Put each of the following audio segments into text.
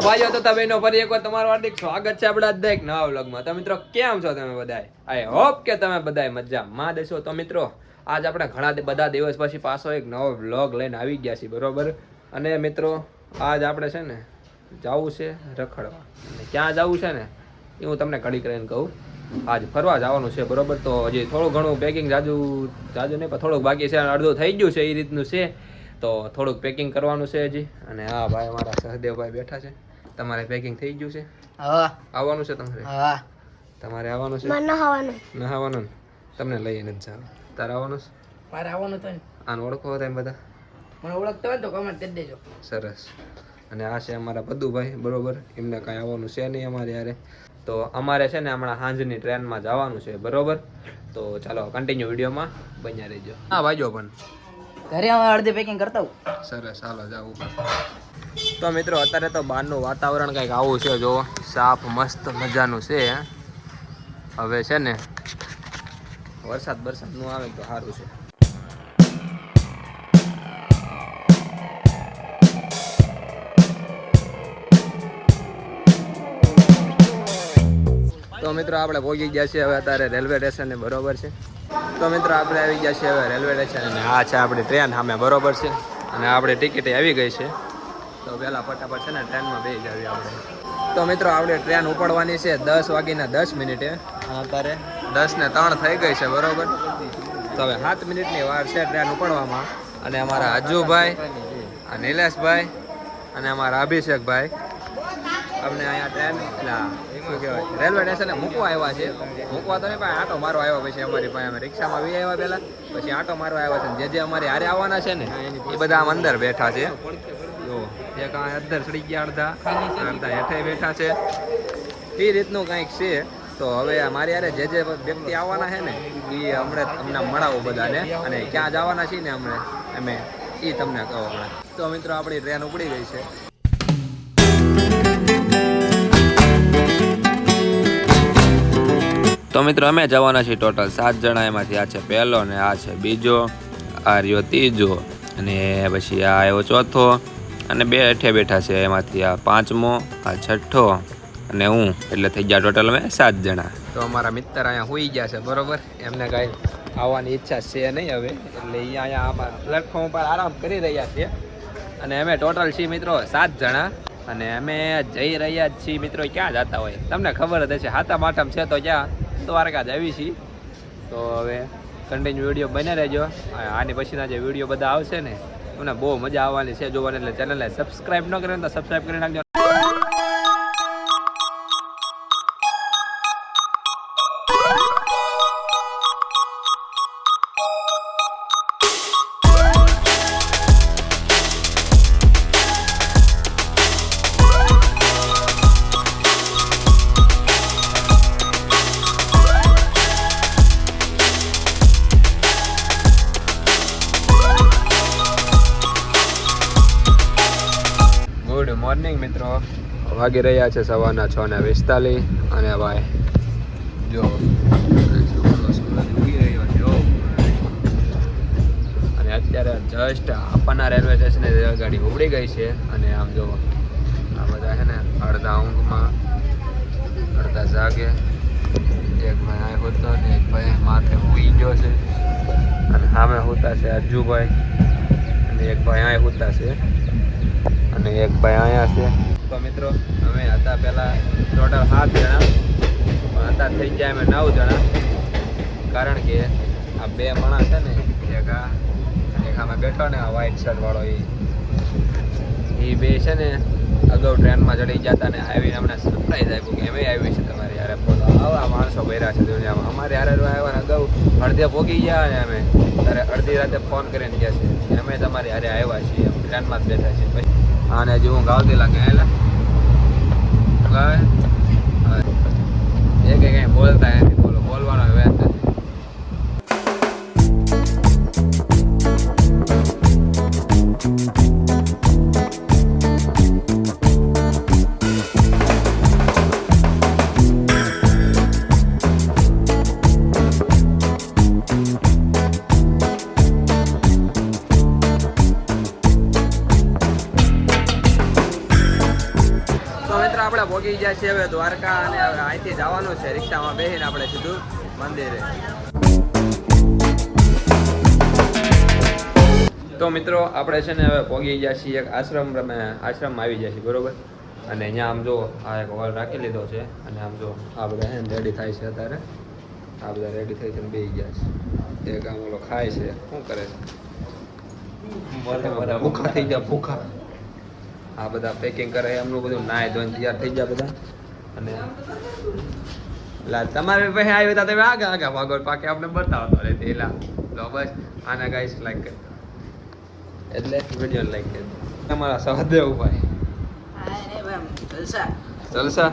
ભાઈઓ તથા બહેનો ફરી એકવાર તમારું હાર્દિક સ્વાગત છે આપણા દરેક નવા વ્લોગમાં. તો મિત્રો, કેમ છો તમે બધાય? આઈ હોપ કે તમે બધાય મજામાં દેશો તો મિત્રો, આજ આપણે ઘણા બધા દિવસ પછી પાછો એક નવો વ્લોગ લઈને આવી ગયા છીએ, બરોબર? અને મિત્રો, આજ આપણે છે ને, જવું છે રખડવા. ક્યાં જવું છે ને, એ હું તમને ઘડી કરીને કહું. આજ ફરવા જવાનું છે, બરોબર? તો હજી થોડું ઘણું પેકિંગ જાજુ જાજુ નહીં, પણ થોડુંક બાકી છે અડધું થઈ ગયું છે એ રીતનું છે. તો થોડુંક પેકિંગ કરવાનું છે હજી. અને હા, ભાઈ અમારા સહદેવભાઈ બેઠા છે. તમારે પેકિંગ થઈ ગયું છે? હા. આવવાનું છે તમારે? હા. તમારે આવવાનું છે? નહાવાનું. નહાવાનું. તમને લઈને જ જાવ તારે આવવાનું છે? મારે આવવાનું તો આને ઓળખો તમે બધા? મને ઓળખતો હોય તો કમેન્ટ કરી દેજો. સરસ. અને આ છે અમારા પદુભાઈ બરોબર? એમને કાંઈ આવવાનું છે નહીં અમારે યારે. તો અમારે છે ને હમણાં સાંજની ટ્રેનમાં જવાનું છે બરોબર? તો ચાલો કન્ટિન્યુ વિડીયોમાં બન્યા રહેજો. હા વાજો પણ. ઘરે અડધી પેકિંગ કરતા સરસ ચાલો જાવું તો મિત્રો, અત્યારે તો બહારનું વાતાવરણ કંઈક આવું છે, જો સાફ, મસ્ત મજાનું છે હવે છે ને, વરસાદ વરસાદ આવે તો સારું છે. તો મિત્રો, આપણે પહોંચી ગયા છીએ હવે અત્યારે રેલવે સ્ટેશને બરોબર છે. તો મિત્રો, આપણે આવી ગયા છીએ હવે રેલવે સ્ટેશન અને આ છે આપણી ટ્રેન સામે બરોબર છે. અને આપણી ટિકિટ આવી ગઈ છે. તો પહેલાં ફટાફટ છે ને ટ્રેનમાં બે જાવી આપણે. તો મિત્રો, આપણે ટ્રેન ઉપડવાની છે દસ વાગીના દસ મિનિટે. અત્યારે દસ ને ત્રણ થઈ ગઈ છે, બરોબર? તો હવે સાત મિનિટની વાર છે ટ્રેન ઉપડવામાં. અને અમારા અજુભાઈ નિલેશભાઈ, અને અમારા અભિષેકભાઈ. અમને અહીંયા ટ્રેન, એટલે રેલવે સ્ટેશને મૂકવા આવ્યા છે. મૂકવા તો નહીં, પણ આટો મારવા આવ્યા પછી અમારી પાસે અમે રિક્ષામાં વી આવ્યા પહેલા. પછી આટો મારવા આવ્યા છે જે જે અમારે હારે આવવાના છે ને, એ બધા આમ અંદર બેઠા છે. જો એક અંદર ચડી ગયા અડધા અડધા હેઠે બેઠા છે. એ રીતનું કંઈક છે. તો હવે મારી યારે જે જે વ્યક્તિ આવવાના છે ને એ હમણાં તમને મળાવો બધાને. અને ક્યાં જવાના છીએ ને હમણે, અમે એ તમને કહો હમણાં. તો મિત્રો, આપણી ટ્રેન ઉપડી ગઈ છે. તો મિત્રો, અમે જવાના છીએ ટોટલ સાત જણા એમાંથી. આ છે પહેલો ને આ છે બીજો, આ રહ્યો ત્રીજો, અને પછી આ આવ્યો ચોથો. અને બે હેઠે બેઠા છે એમાંથી આ પાંચમો, આ છઠ્ઠો અને હું. એટલે થઈ ગયા ટોટલ અમે સાત જણા. તો અમારા મિત્ર અહીંયા હોઈ ગયા છે, બરોબર? એમને કાંઈ આવવાની ઈચ્છા છે નહીં હવે. એટલે એ અહીંયા આમાં પ્લેટફોર્મ પર આરામ કરી રહ્યા છે. અને અમે ટોટલ છીએ મિત્રો સાત જણા. અને અમે જઈ રહ્યા છીએ મિત્રો ક્યાં જતા હોય? તમને ખબર જ હશે, હાથા માઠમ છે તો ક્યાં દ્વારકા જ આવી છીએ. તો હવે કન્ટિન્યુ વીડિયો બને રહેજો. આની પછીના જે વીડિયો બધા આવશે ને તમને બહુ મજા આવવાની છે જોવાની, એટલે ચેનલને સબસ્ક્રાઈબ ન કરે તો સબસ્ક્રાઈબ કરી નાખજો. ગુડ મોર્નિંગ મિત્રો. વાગી રહ્યા છે સવારના છ ને પિસ્તાલીસ અને ભાઈ, જો, અને અત્યારે જસ્ટ આપણના રેલવે સ્ટેશને રેલગાડી ઉપડી ગઈ છે અને આમ જો, આ બધા છે ને અડધા ઊંઘમાં, અડધા જાગે. એક ભાઈ આ હોતો ને એક ભાઈ માથે ઉઈ ગયો છે. અને સામે હોતા છે અજુભાઈ અને એક ભાઈ આ હોતા છે. અને એક ભાઈ અહીંયા છે. તો મિત્રો, અમે હતા પહેલા ટોટલ સાત જણા. પણ હતા થઈ ગયા અમે નવ જણા. કારણ કે આ બે માણસ છે ને, એક આ એક આમાં બેઠો ને, આ વ્હાઈટ શર્ટ વાળો એ એ બે છે ને, અગાઉ ટ્રેનમાં ચડી જતા ને, આવીને અમને સરપ્રાઈઝ આપ્યું કે એમ આવી છે તમારે. યારે બોલો, આવા માણસો ભર્યા છે દુનિયામાં. અમારે યારે આવ્યા અગાઉ અડધે પોગી ગયા ને અમે. ત્યારે અડધી રાતે ફોન કરીને ગયા છે. અમે તમારી હારે આવ્યા છીએ. ટ્રેનમાં જ બેઠા છીએ. પછી આને હજી હું ગાવતી લાગે એટલે ગાવે એ કે કંઈ બોલતા નથી. પહોંચી ગયા છે હવે દ્વારકા અને હવે અહીંથી જવાનું છે. રિક્ષામાં બેસીને આપણે સીધું મંદિરે. તો મિત્રો આપણે છે ને હવે પહોંચી ગયા છીએ. એક આશ્રમ આશ્રમમાં આવી ગયા છીએ બરોબર? અને અહીંયા આમ જો આ એક હોલ રાખી લીધો છે. અને આમ જો આ બધા રેડી થાય છે અત્યારે. આ બધા રેડી થઈ છે બે ગયા છે. એક આમ ઓલો ખાય છે. શું કરે છે? ભૂખા થઈ ગયા ભૂખા. આ બધા પેકિંગ કરે એમનું બધું નાય ધોઈને તૈયાર થઈ ગયા બધા. અને તમારે પાસે આવ્યો હતા તમે આગા આગા વાગોળ પાકે. આપણે બતાવતો રહે એલા તો બસ આના ગાઈસ લાઈક કરી એટલે વીડિયો લાઈક કરી તમારા સહદેવ ભાઈ જલસા.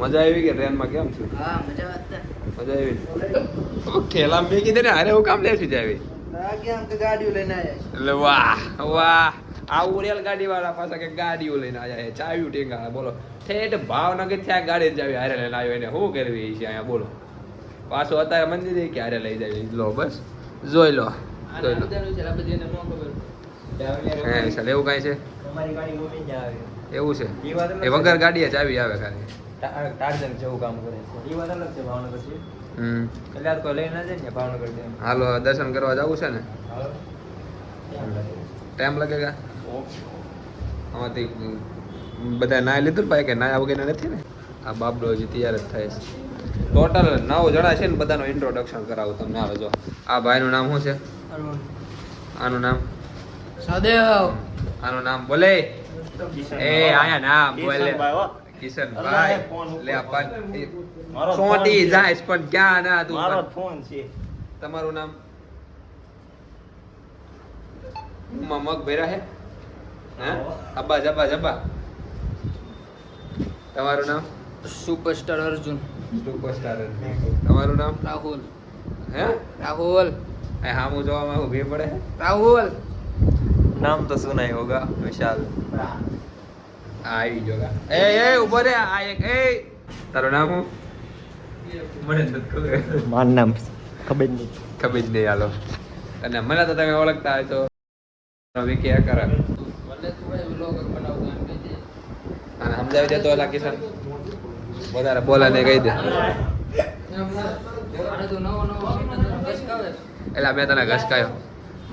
મજા આવી કે ટ્રેનમાં? કેમ છું? હા મજા મજા આવી? ખેલા મેં કીધે ને અરે હું કામ લેશું આવ્યા એટલે વાહ વાહ. આવું રેલ ગાડી વાળા પાસે કે ગાડીઓ લઈને આવ્યા છે ચાવ્યું ટેંગા બોલો. ઠેઠ ભાવનગરથી આ ગાડી જ આવી હારે લઈને આવ્યો એને શું કરવી છે અહીંયા બોલો. પાછો અત્યારે મંદિરે કે હારે લઈ જાય લો બસ જોઈ લો જોઈ લો. હે એવું કાંઈ છે? એવું છે? એ વગર ગાડીએ ચાવી આવે ખાલી. ટાર્જન જેવું કામ કરે છે. એ વાત અલગ છે ભાવનગરથી. હમ. એટલે આ કોઈ લઈને જાય ને ભાવનગર હાલો દર્શન કરવા જવું છે ને? ટાઈમ લાગેગા આમાંથી બધા ના લીધું ને ભાઈ કે ના વગેરે નથી ને? આ બાબડો હજી તૈયાર જ થાય છે. ટોટલ નવ જણા છે ને બધાનું ઇન્ટ્રોડક્શન કરાવું તમને. આવે જો. આ ભાઈનું નામ શું છે? આનું નામ? સદેવ. આનું નામ બોલે. એ આયા નામ બોલે. કિશનભાઈ લે પણ સોટી જાય પણ ક્યાં ના તું મારો ફોન છે. તમારું નામ? મગ ભેરા હે? હે? અબ્બા જબ્બા જબ્બા તમારું નામ? સુપરસ્ટાર અર્જુન. સુપરસ્ટાર તમારું નામ? રાહુલ. હે? રાહુલ. એ હામું જોવામાં હું પડે? રાહુલ. નામ તો સુનાઈ હોગા? વિશાલ. આવી જોગા એ એ ઊભો રે. આ એક એ. તારું નામ હું મને તો ખબર. મારું નામ ખબર નહીં. ખબર નહીં હાલો. અને મને તો તમે ઓળખતા હોય તો વિકી કરે. અને સમજાવી દેતો ઓલા કિશન વધારે બોલા ને કહી દે. એટલે મેં તને ઘસકાયો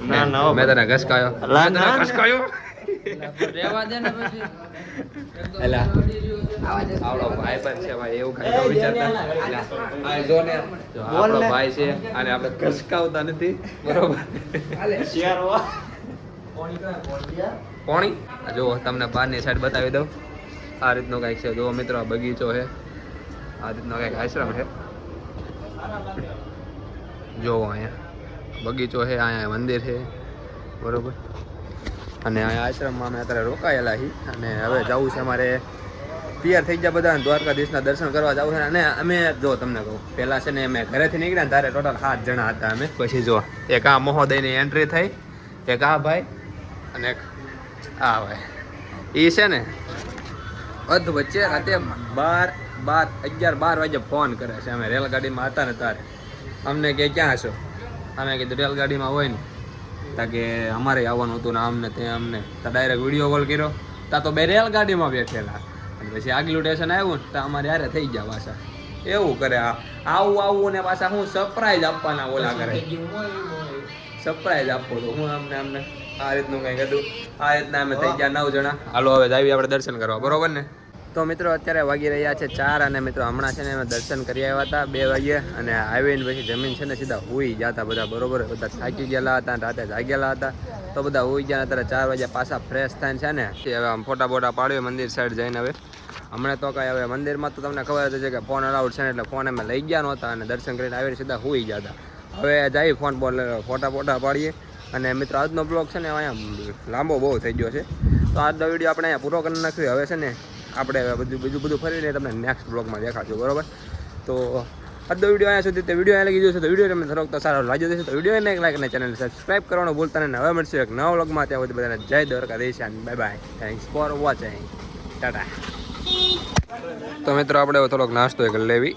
ના, ના, મેં તને ઘસકાયો મેં તને ના, ના. ઘસકાયો રેવા દે ને પછી. એલા. આપણો ભાઈ પણ છે ભાઈ એવું કઈ ન વિચારતા. આ જો ને. આપણો ભાઈ છે અને આપણે ઘસકાવતા નથી. બરોબર. પોણી આ તમને બહારની સાઈડ બતાવી દઉં. આ રીતનો કાંઈક છે. જો મિત્રો બગીચો છે. આ રીતનો કાંઈક આશ્રમ છે. જુઓ અહીંયા. બગીચો છે, અહીંયા મંદિર છે. બરોબર? અને અહીંયા આશ્રમમાં અમે અત્યારે રોકાયેલા છીએ. અને હવે જવું છે અમારે તૈયાર થઈ ગયા બધા દ્વારકાધીશના દર્શન કરવા જવું છે. અને અમે જો તમને કહું, પહેલાં છે ને અમે ઘરેથી નીકળ્યા ત્યારે ટોટલ સાત જણા હતા અમે. પછી જો એક આ મહોદયની એન્ટ્રી થઈ, એક આ ભાઈ અને આ ભાઈ એ છે ને? અધ વચ્ચે રાતે બાર બાર અગિયાર બાર વાગે ફોન કરે છે. અમે રેલગાડીમાં હતા ને તારે. અમને કે ક્યાં છો અમે કીધું રેલગાડીમાં હોય ને. તા કે અમારે આવવાનું હતું ને આમને તે અમને. તો ડાયરેક્ટ વીડિયો કોલ કર્યો. તા તો બે રેલગાડીમાં બેઠેલા. અને પછી આગલું સ્ટેશન આવ્યું ને તો અમારે યારે થઈ ગયા પાછા. એવું કરે આ. આવું આવું ને પાછા હું સરપ્રાઈઝ આપવાના ઓલા કરે. સરપ્રાઈઝ આપો તો હું અમને અમને આ રીતનું કંઈક હતું. આ રીતના અમે થઈ ગયા નવ જણા. હાલો હવે જાવી આપણે દર્શન કરવા. બરોબર ને? તો મિત્રો અત્યારે વાગી રહ્યા છે ચાર અને મિત્રો હમણાં છે ને અમે દર્શન કરી આવ્યા હતા બે વાગ્યે અને આવીને પછી જમીન છે ને સીધા હોઈ ગયા હતા બધા બરોબર? બધા થાકી ગયેલા હતા રાતે જાગેલા હતા. તો બધા હોઈ ગયા અત્યારે ચાર વાગ્યા પાછા ફ્રેશ થાય છે ને હવે આમ ફોટા બોટા પાડ્યો મંદિર સાઈડ જઈને હવે. હમણાં તો કાંઈ હવે મંદિરમાં તો તમને ખબર હતી છે કે ફોન અલાઉડ છે ને એટલે ફોન અમે લઈ ગયા નહોતા અને દર્શન કરીને આવીને સીધા હોઈ ગયા હતા. હવે જઈ ફોન બોલ ફોટા ફોટા પાડીએ. અને મિત્રો આજનો બ્લોગ છે ને અહીંયા લાંબો બહુ થઈ ગયો છે. તો આજનો વીડિયો આપણે અહીંયા પૂરો કરી નાખ્યો. હવે છે ને આપણે બધું બીજું બધું ફરીને તમને નેક્સ્ટ બ્લોગમાં દેખાશું બરોબર? તો આજનો વીડિયો અહીંયા સુધી. તે વીડિયો અહીંયા લગી જશે તો વીડિયો તમને થોડોક તો સારો લાગ્યો જશે તો વિડીયોને એક લાઈક અને ચેનલ સબસ્ક્રાઈબ કરવાનું ભૂલતા નહીં. હવે મળશે એક નવા બ્લોગમાં ત્યાં સુધી બધાને જય દ્વારકાધીશ અને bye bye thanks for watching Tata તો મિત્રો આપણે થોડોક નાસ્તો એક લેવી.